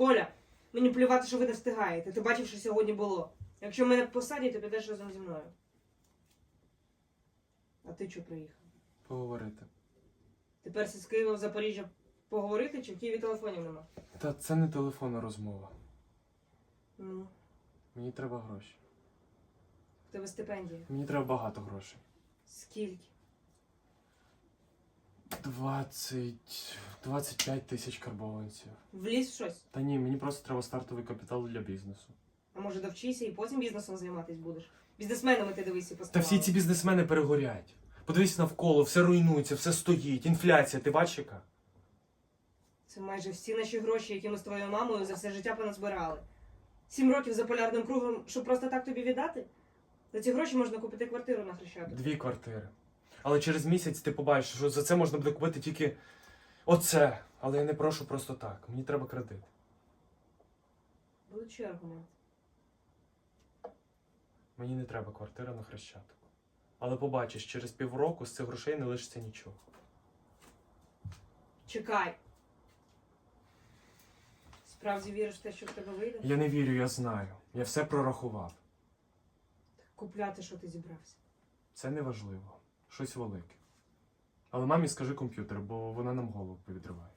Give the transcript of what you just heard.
Коля, мені плювати, що ви не встигаєте. Ти бачив, що сьогодні було. Якщо мене посадять, то підеш разом зі мною. А ти чого приїхав? Поговорити. Тепер з Києва в Запоріжжя поговорити чи в Києві телефонів нема? Та це не телефонна розмова. Ну, Мені треба гроші. в тебе стипендія. Мені треба багато грошей. Скільки? 20... 25 тисяч карбованців. Вліз в щось? Та ні, мені просто треба стартовий капітал для бізнесу. А може довчися і потім бізнесом займатись будеш? Бізнесменами ти дивися Та всі ці бізнесмени перегорять. Подивись навколо, все руйнується, все стоїть. Інфляція, ти бачиш яка? Це майже всі наші гроші, які ми з твоєю мамою за все життя поназбирали. Сім років за полярним кругом, щоб просто так тобі віддати? За ці гроші можна купити квартиру на Хрещатику. Дві квартири. Але через місяць ти побачиш, що за це можна буде купити тільки оце. Але я не прошу просто так. Мені треба кредит. Будуть ще аргументи. Мені не треба квартира на Хрещатику. Але побачиш, через півроку з цих грошей не лишиться нічого. Чекай. Справді віриш в те, що в тебе вийде? Я не вірю, я знаю. Я все прорахував. Купляти, що ти зібрався. Це не важливо. Щось велике. Але мамі скажи комп'ютер, бо вона нам голову повідриває.